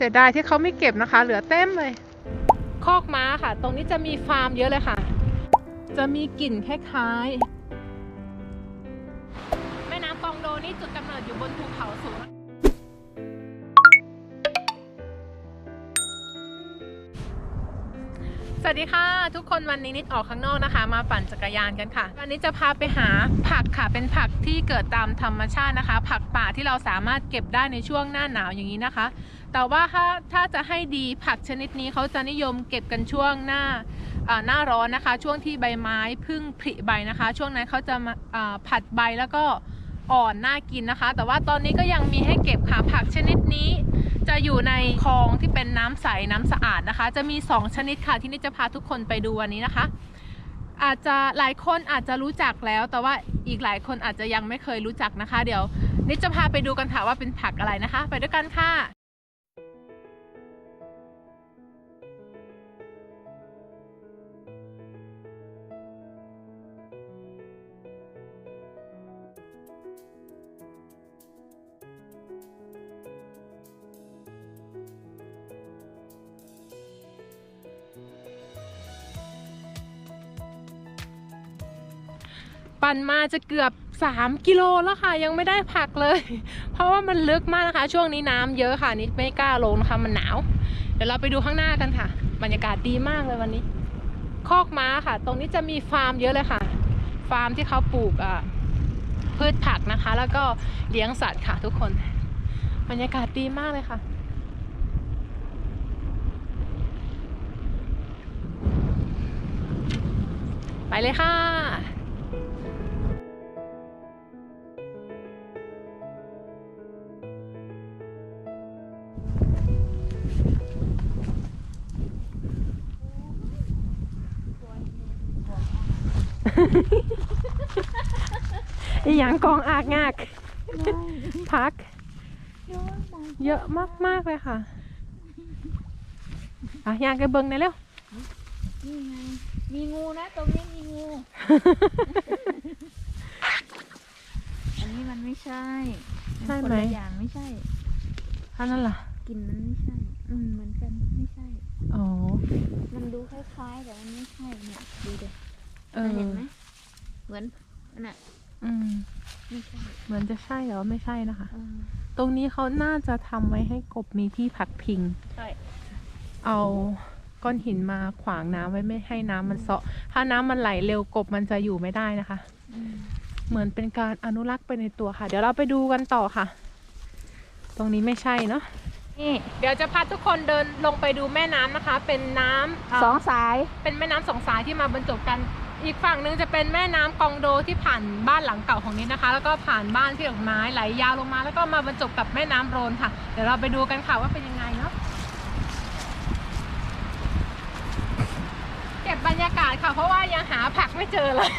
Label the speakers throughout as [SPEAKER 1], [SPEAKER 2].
[SPEAKER 1] สียดายที่เขาไม่เก็บนะคะ เหลือเต็มเลย คอกม้าค่ะ ตรงนี้จะมีฟาร์มเยอะเลยค่ะ จะมีกลิ่นคล้ายๆ แม่น้ำกองโดนี่จุดกำเนิดอยู่บนภูเขาสูง วัสดีค่ะ ทุกคนวันนี้นิดออกข้างนอกนะคะ มาปั่นจักรยานกันค่ะ วันนี้จะพาไปหาผักค่ะเป็นผักที่เกิดตามธรรมชาตินะคะ ผักป่าที่เราสามารถเก็บได้ในช่วงหน้าหนาวอย่างนี้นะคะ แต่ว่าถ้าถ้าจะให้ดีผักชนิดนี้เขาจะนิยมเก็บกันช่วงหน้าอ่าหน้าร้อนนะคะ ช่วงที่ใบไม้พึ่งผลิใบนะคะ ช่วงนั้นเขาจะมาอ่าผัดใบแล้วก็ อ่อนน่ากินนะคะ แต่ว่าตอนนี้ก็ยังมีให้เก็บค่ะผักชนิดนี้ จะอยู่ในคลองที่เป็นน้ำใสน้ำสะอาดนะคะ จะมี 2 ชนิดค่ะที่นี่จะพาทุกคนไปดูวันนี้นะคะ อาจจะหลายคนอาจจะรู้จักแล้ว แต่ว่าอีกหลายคนอาจจะยังไม่เคยรู้จักนะคะ เดี๋ยวนิดจะพาไปดูกันค่ะว่าเป็นผักอะไรนะคะ ไปด้วยกันค่ะ ปั่นมาจะเกือบ 3 กิโลแล้วค่ะ ยังไม่ได้ผักเลย เพราะว่ามันลึกมากนะคะ ช่วงนี้น้ำเยอะค่ะนิดไม่กล้าลงนะคะมันหนาว เดี๋ยวเราไปดูข้างหน้ากันค่ะ บรรยากาศดีมากเลยวันนี้ คอกม้าค่ะ ตรงนี้จะมีฟาร์มเยอะเลยค่ะ ฟาร์มที่เขาปลูกอะพืชผักนะคะ แล้วก็เลี้ยงสัตว์ค่ะทุกคน บรรยากาศดีมากเลยค่ะไปเลยค่ะ อีหยังกองอากงาก พัก เยอะมากๆเลยค่ะ อะยางไปเบิงหน่อยเร็ว
[SPEAKER 2] นี่ไง มีงูนะ ตรงนี้มีงู อันนี้มันไม่ใช่
[SPEAKER 1] ใช่
[SPEAKER 2] น
[SPEAKER 1] ไหม
[SPEAKER 2] คนละอย่างไม่ใช่
[SPEAKER 1] อันนั้นล่ะ
[SPEAKER 2] กลิ่นมันไม่ใช่ อืมเหมือนกันไม่ใช่
[SPEAKER 1] อ๋อ
[SPEAKER 2] มันดูคล้ายๆแต่มันไม่ใช่เนี่ยดูเด็
[SPEAKER 1] เออ
[SPEAKER 2] เห็นไหมเหมือนนั่นน่ะ
[SPEAKER 1] อืม
[SPEAKER 2] ไม่ใช่
[SPEAKER 1] เหมือนจะใช่แต่ว่าไม่ใช่นะคะ
[SPEAKER 2] เออ
[SPEAKER 1] ตรงนี้เขาน่าจะทำไว้ให้กบมีที่พักพิง
[SPEAKER 2] ใช่
[SPEAKER 1] เอาก้อนหินมาขวางน้ำไว้ไม่ให้น้ำมันเซาะ ถ้าน้ำมันไหลเร็วกบมันจะอยู่ไม่ได้นะคะ
[SPEAKER 2] อืม
[SPEAKER 1] เหมือนเป็นการอนุรักษ์ไปในตัวค่ะ เดี๋ยวเราไปดูกันต่อค่ะ ตรงนี้ไม่ใช่เนาะ
[SPEAKER 2] นี่
[SPEAKER 1] เดี๋ยวจะพาทุกคนเดินลงไปดูแม่น้ำนะคะ เป็นน้ำเส
[SPEAKER 2] องสาย
[SPEAKER 1] เป็นแม่น้ำสองสายที่มาบรรจบกัน อีกฝั่งหนึ่งจะเป็นแม่น้ำกองโดที่ผ่านบ้านหลังเก่าของนิดนะคะ แล้วก็ผ่านบ้านที่ดอกไม้ไหลยาวลงมา แล้วก็มาบรรจบกับแม่น้ำโรนค่ะ เดี๋ยวเราไปดูกันค่ะว่าเป็นยังไงเนาะเก็บบรรยากาศค่ะ เพราะว่ายังหาผักไม่เจอเลย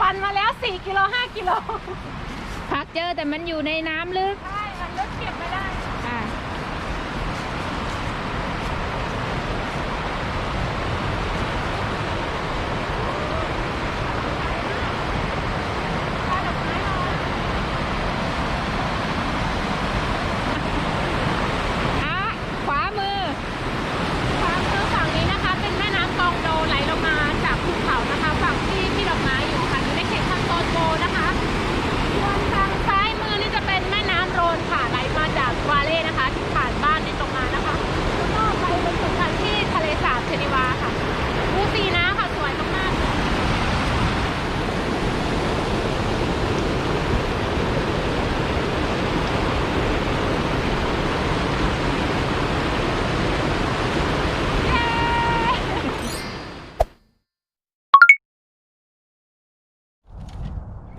[SPEAKER 1] ปั่นมาแล้ว 4 กิโล 5 กิโล
[SPEAKER 2] พักเจอแต่มันอยู่ในน้ำลึก
[SPEAKER 1] ใช่ มันรถเก็บไม่ได้
[SPEAKER 2] อ่า
[SPEAKER 1] อะขวามือ ขวามือฝั่งนี้นะคะ เป็นแม่น้ำกองโดไหลลงมาจากภูเขานะคะ ฝั่งที่พี่ดอกไม้อยู่ค่ะอยู่ในเขตคันโตนโบนะคะ ส่วนทางซ้ายมือนี่จะเป็นแม่น้ำโรนค่ะไหลมาจากวาเล่นะคะ ที่ผ่านบ้านนี่ตรงมานะคะ แล้วก็ไปบรรจบกันที่ทะเลสาบเชนิวาค่ะดูสีน้ำค่ะสวยมากๆเลย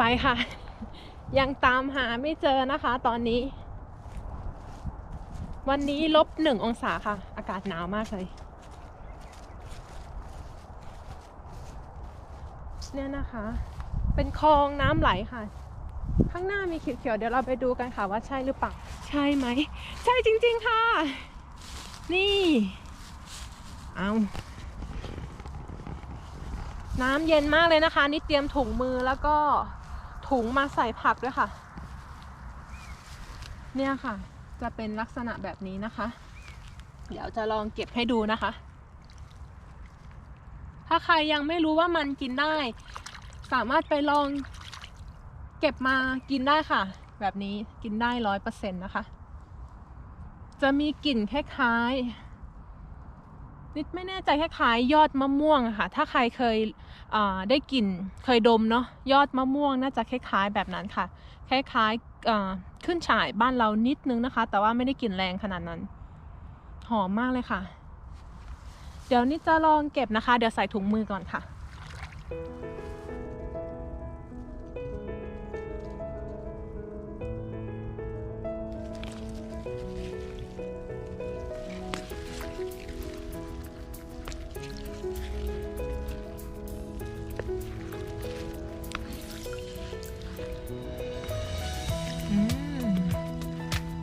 [SPEAKER 1] ไปค่ะ ยังตามหาไม่เจอนะคะ ตอนนี้ วันนี้ลบหนึ่งองศาค่ะ อากาศหนาวมากเลย เนี่ยนะคะ เป็นคลองน้ำไหลค่ะ ข้างหน้ามีเขียวๆเดี๋ยวเราไปดูกันค่ะว่าใช่หรือเปล่า ใช่ไหม ใช่จริง ๆค่ะ นี่ เอาน้ำเย็นมากเลยนะคะ นี่เตรียมถุงมือแล้วก็ ถุงมาใส่ผักด้วยค่ะ เนี่ยค่ะ จะเป็นลักษณะแบบนี้นะคะ เดี๋ยวจะลองเก็บให้ดูนะคะ ถ้าใครยังไม่รู้ว่ามันกินได้ สามารถไปลองเก็บมากินได้ค่ะ แบบนี้กินได้ร้อยเปอร์เซ็นต์นะคะ จะมีกลิ่นคล้ายๆ นิดไม่แน่ใจคล้ายๆยอดมะม่วงอะค่ะ ถ้าใครเคยได้กลิ่นเคยดมเนาะยอดมะม่วงน่าจะคล้ายๆแบบนั้นค่ะ คล้ายๆขึ้นฉ่ายบ้านเรานิดนึงนะคะ แต่ว่าไม่ได้กลิ่นแรงขนาดนั้น หอมมากเลยค่ะ เดี๋ยวนี้จะลองเก็บนะคะ เดี๋ยวใส่ถุงมือก่อนค่ะ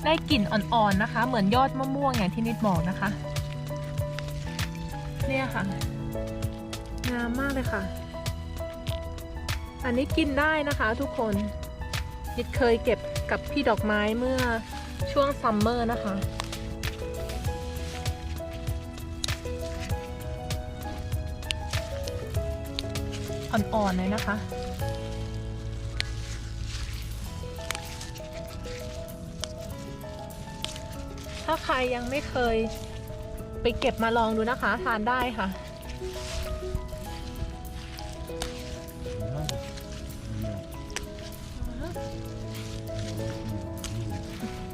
[SPEAKER 1] ได้กลิ่นอ่อนๆนะคะ เหมือนยอดมะม่วงอย่างที่นิดบอกนะคะ เนี่ยค่ะ งามมากเลยค่ะ อันนี้กินได้นะคะทุกคนนิดเคยเก็บกับพี่ดอกไม้เมื่อช่วงซัมเมอร์นะคะอ่อนๆเลยนะคะ ถ้าใครยังไม่เคยไปเก็บมาลองดูนะคะ ทานได้ค่ะ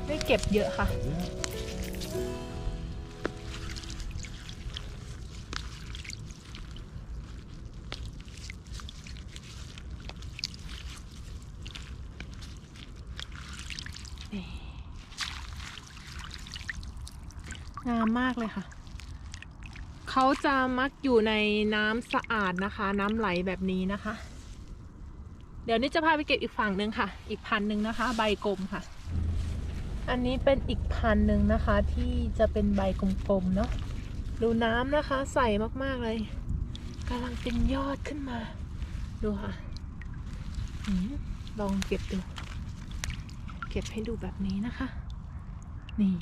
[SPEAKER 1] ไม่เก็บเยอะค่ะากเลยค่ะ เขาจะมักอยู่ในน้ำสะอาดนะคะ น้ำไหลแบบนี้นะคะ เดี๋ยวนี้จะพาไปเก็บอีกฝั่งหนึ่งค่ะ อีกพันหนึ่งนะคะ ใบกลมค่ะ อันนี้เป็นอีกพันหนึ่งนะคะ ที่จะเป็นใบกลมๆเนาะดูน้ำนะคะ ใสมากๆเลยกำลังเป็นยอดขึ้นมา ดูค่ะอลองเก็บดู เก็บให้ดูแบบนี้นะคะ นี่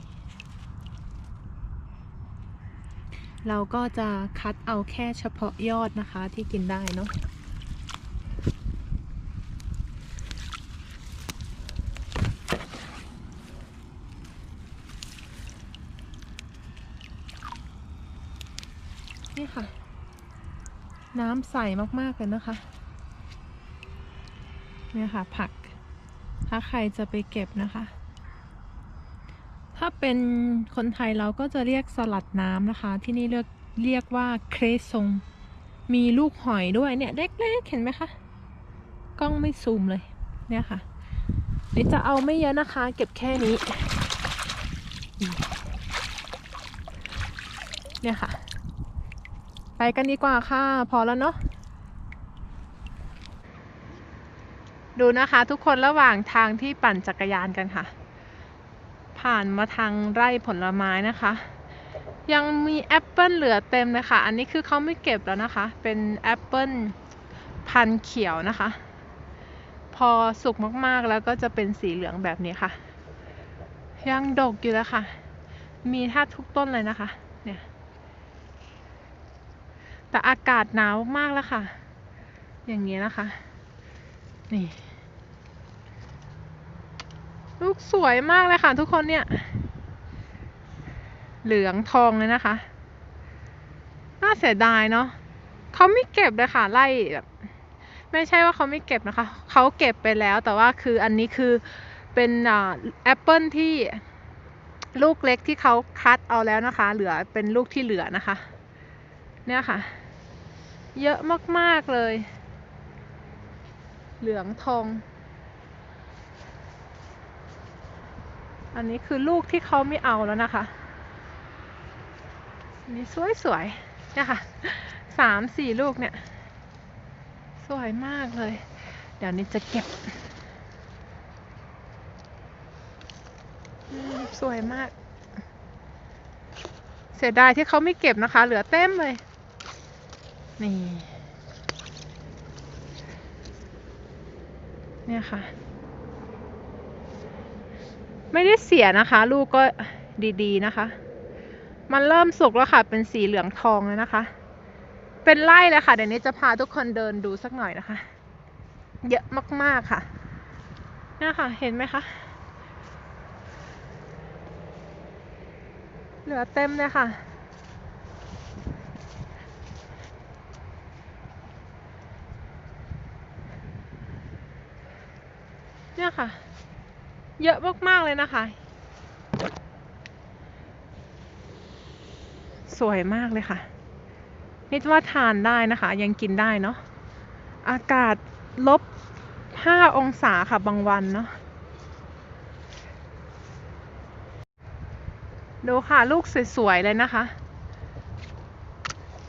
[SPEAKER 1] เราก็จะคัดเอาแค่เฉพาะยอดนะคะที่กินได้เนาะนี่ค่ะ น้ำใสมากๆเลยนะคะเนี่ยค่ะผัก ถ้าใครจะไปเก็บนะคะ เป็นคนไทยเราก็จะเรียกสลัดน้ำนะคะ ที่นี่เรียกเรียกว่าเครซงมีลูกหอยด้วยเนี่ยเล็กๆเห็นไหมคะ กล้องไม่ซูมเลยเนี่ยค่ะนี่จะเอาไม่เยอะนะคะ เก็บแค่นี้ เนี่ยค่ะ ไปกันดีกว่าค่ะ พอแล้วเนาะดูนะคะทุกคนระหว่างทางที่ปั่นจักรยานกันค่ะ ผ่านมาทางไร่ผลไม้นะคะ ยังมีแอปเปิลเหลือเต็มเลยค่ะ อันนี้คือเขาไม่เก็บแล้วนะคะ เป็นแอปเปิลพันเขียวนะคะ พอสุกมากๆแล้วก็จะเป็นสีเหลืองแบบนี้ค่ะ ยังดกอยู่แล้วค่ะ มีแทบทุกต้นเลยนะคะ เนี่ย แต่อากาศหนาวมากแล้วค่ะ อย่างนี้นะคะ นี่ ลูกสวยมากเลยค่ะทุกคนเนี่ย เหลืองทองเลยนะคะ น่าเสียดายเนาะเขาไม่เก็บเลยค่ะไล่แบบไม่ใช่ว่าเขาไม่เก็บนะคะ เขาเก็บไปแล้วแต่ว่าคืออันนี้คือเป็นอ่าแอปเปิลที่ลูกเล็กที่เขาคัดเอาแล้วนะคะ เหลือเป็นลูกที่เหลือนะคะ เนี่ยค่ะ เยอะมาก ๆ เลย เหลืองทอง อันนี้คือลูกที่เขาไม่เอาแล้วนะคะนนี้สวยๆเนี่ยค่ะสามสี่ลูกเนี่ย สวยมากเลย เดี๋ยวนี้จะเก็บ สวยมาก เสียดายที่เขาไม่เก็บนะคะ เหลือเต็มเลย นี่ เนี่ยค่ะ ไม่ได้เสียนะคะ ลูกก็ดีๆนะคะ มันเริ่มสุกแล้วค่ะ เป็นสีเหลืองทองแล้วนะคะ เป็นไร่เลยค่ะ เดี๋ยวนี้จะพาทุกคนเดินดูสักหน่อยนะคะ เยอะมากๆค่ะเนี่ยค่ะ เห็นไหมคะ เหลือเต็มเลยค่ะเนี่ยค่ะ เยอะมากๆเลยนะคะ สวยมากเลยค่ะ นี่ว่าทานได้นะคะ ยังกินได้เนาะอากาศลบห้าองศาค่ะบางวันเนาะดูค่ะ ลูกสวยๆเลยนะคะ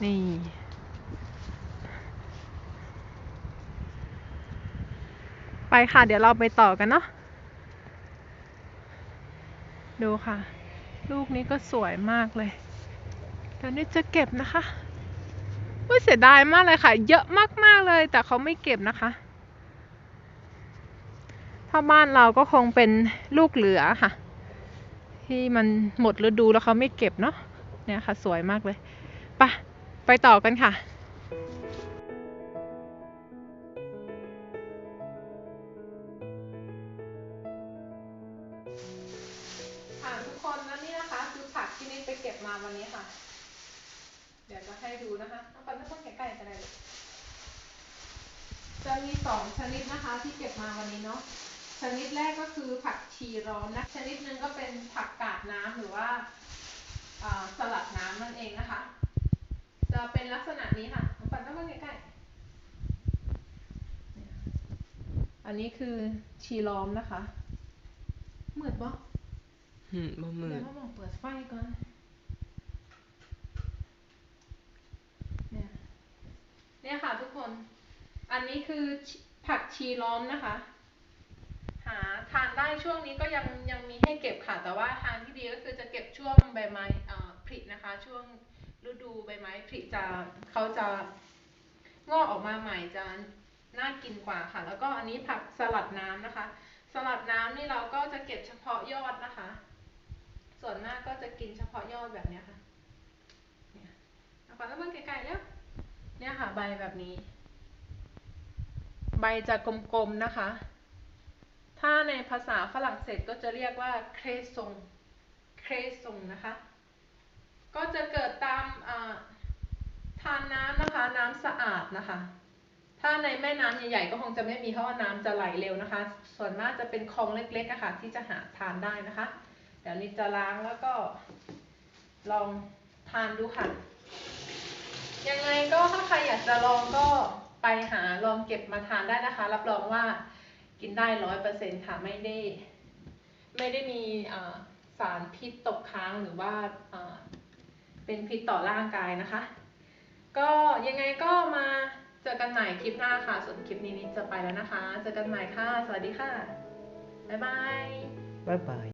[SPEAKER 1] นี่ ไปค่ะ เดี๋ยวเราไปต่อกันเนาะ ดูค่ะ ลูกนี้ก็สวยมากเลยเดี๋ยวนี้จะเก็บนะคะว่าเสียดายมากเลยค่ะ เยอะมากๆเลย แต่เขาไม่เก็บนะคะ ถ้าบ้านเราก็คงเป็นลูกเหลือค่ะ ที่มันหมดฤดูแล้วเขาไม่เก็บเนาะเนี่ยค่ะ สวยมากเลย ไปไปต่อกันค่ะ มาวันนี้ค่ะ เดี๋ยวจะให้ดูนะคะเอาไปไม่ต้องใกล้ๆก็ได้ลูกจะมีสองชนิดนะคะที่เก็บมาวันนี้เนาะ ชนิดแรกก็คือผักชีร้อนนะ ชนิดหนึ่งก็เป็นผักกาดน้ำหรือว่าอ่าสลัดน้ำนั่นเองนะคะ จะเป็นลักษณะนี้ค่ะน้องปันต้องมาใกล้ๆเนี่ยอันนี้คือชีร้อมนะคะมืดปะ
[SPEAKER 3] อืมบ่มื
[SPEAKER 1] เดี๋ย
[SPEAKER 3] ด
[SPEAKER 1] วเราลองเปิดไฟก่อน เนี่ย เนี่ยค่ะทุกคน อันนี้คือผักชีล้อมนะคะ หาทานได้ช่วงนี้ก็ยังยังมีให้เก็บค่ะ แต่ว่าทางที่ดีก็คือจะเก็บช่วงใบไม้ผลินะคะ ช่วงฤดูใบไม้ผลิจะเขาจะงอกออกมาใหม่จะน่ากินกว่าค่ะ แล้วก็อันนี้ผักสลัดน้ำนะคะ สลัดน้ำนี่เราก็จะเก็บเฉพาะยอดนะคะ ส่วนมากก็จะกินเฉพาะยอดแบบนี้ค่ะเนี่ยเอาก่อนแล้วเบิ่งไกลๆแล้ว เนี่ยค่ะใบแบบนี้ ใบจะกลมๆนะคะ ถ้าในภาษาฝรั่งเศสก็จะเรียกว่าเครซงเครซงนะคะ ก็จะเกิดตามทานน้ำนะคะ น้ำสะอาดนะคะ ถ้าในแม่น้ำใหญ่ๆก็คงจะไม่มีเพราะว่าน้ำจะไหลเร็วนะคะ ส่วนมากจะเป็นคลองเล็กๆะค่ะ ที่จะหาทานได้นะคะ เดี๋ยวนิดจะล้างแล้วก็ลองทานดูค่ะ ยังไงก็ถ้าใครอยากจะลองก็ไปหาลองเก็บมาทานได้นะคะ รับรองว่ากินได้ร้อยเปอร์เซ็นค่ะไม่ได้ ไม่ได้มีสารพิษตกค้างหรือว่าเป็นพิษต่อร่างกายนะคะ ก็ยังไงก็มาเจอกันใหม่คลิปหน้าค่ะ ส่วนคลิปนี้นิดจะไปแล้วนะคะ เจอกันใหม่ค่ะ สวัสดีค่ะ บ๊ายบาย
[SPEAKER 3] บ๊ายบาย